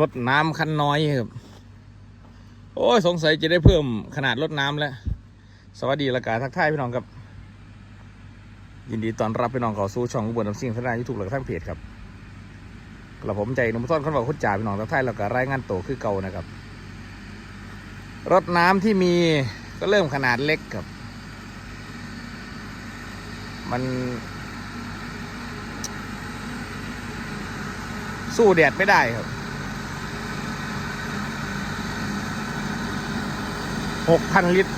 รถน้ำคันน้อยครับ โอ้ยสงสัยจะได้เพิ่มขนาดรถน้ำแล้ว สวัสดีละกาทักทายพี่น้องครับ ยินดีต้อนรับพี่น้องเข้าสู่ช่องอุบลน้ำซิ่งทางด้านยูทูบและทั้งเพจครับกระผมใจนุ่มต้นคนบอกคุณจ่าพี่น้องทักทายล้วก็รายงานโตวคือเก่านะครับ รถน้ำที่มีก็เริ่มขนาดเล็กครับ มันสู้แดดไม่ได้ครับ หกพันลิตร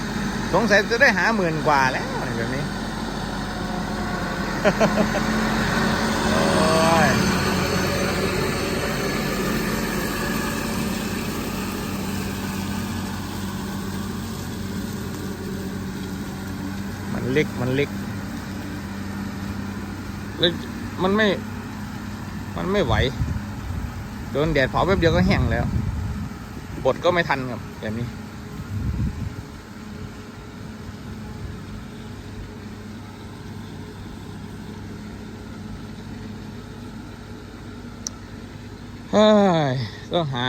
สงสัยจะได้หาหมื่นกว่าแล้วแบบนี้มันเล็กมันเล็กแล้วมันไม่ มันไม่ไหว โดนแดดเผาแป๊บเดียวก็แห้งแล้ว บดก็ไม่ทันครับแบบนี้ ต้องหา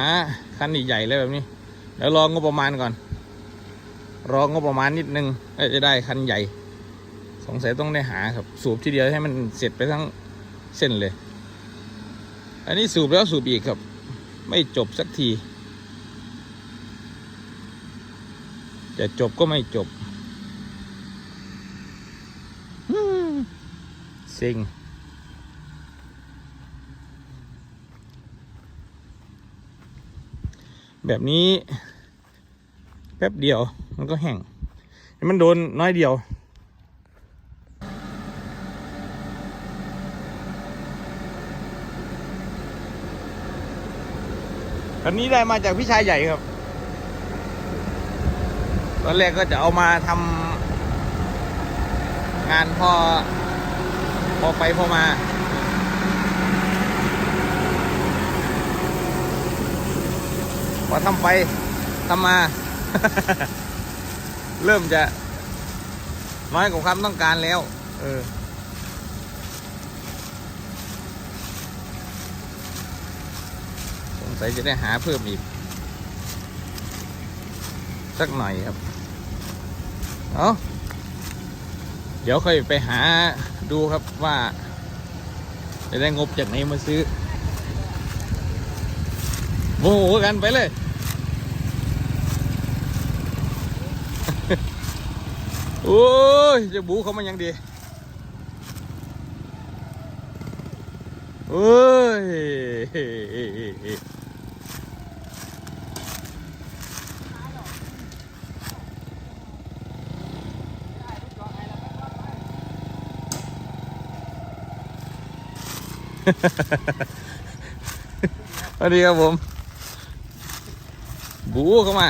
คันใหญ่ๆเลยแบบนี้เดี๋ยวรองบประมาณก่อน รองบประมาณนิดนึงจะได้คันใหญ่ สงสัยต้องได้หาครับ สูบทีเดียวให้มันเสร็จไปทั้งเส้นเลย อันนี้สูบแล้วสูบอีกครับ ไม่จบสักที จะจบก็ไม่จบอืมเซ็ง แบบนี้แป๊บเดียวมันก็แห้งมันโดนน้อยเดียวอันนี้ได้มาจากพี่ชายใหญ่ครับ ตอนแรกก็จะเอามาทำงานพอ พอไปพอมา พอทำไปทำมา เริ่มจะ น้อยกว่าความต้องการแล้ว เออสงสัยจะได้หาเพิ่มอีก สักหน่อยครับ เอาเดี๋ยวค่อยไปหาดูครับว่า จะได้งบจากไหนมาซื้อโมโหกันไปเลย โอ้ยจะบูเขามันยังดีโอ้ยสวัสดีครับผม บูเข้ามา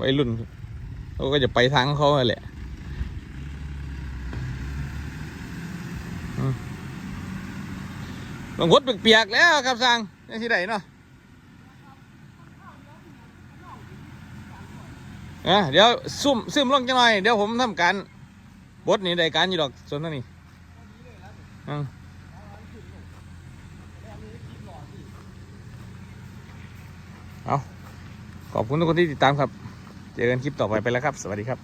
วัยรุ่น เขาก็จะไปทางเขาแหละอืมบางคนเปียกๆแล้วครับสังยังที่ไหนเนาะเดี๋ยวซุ่มซึมลงจังหน่อย เดี๋ยวผมทำการบดนี่ได้การอยู่ดอกส่วนเท่านี้เอาขอบคุณทุกคนที่ติดตามครับ เจอกันคลิปต่อไปไปแล้วครับ สวัสดีครับ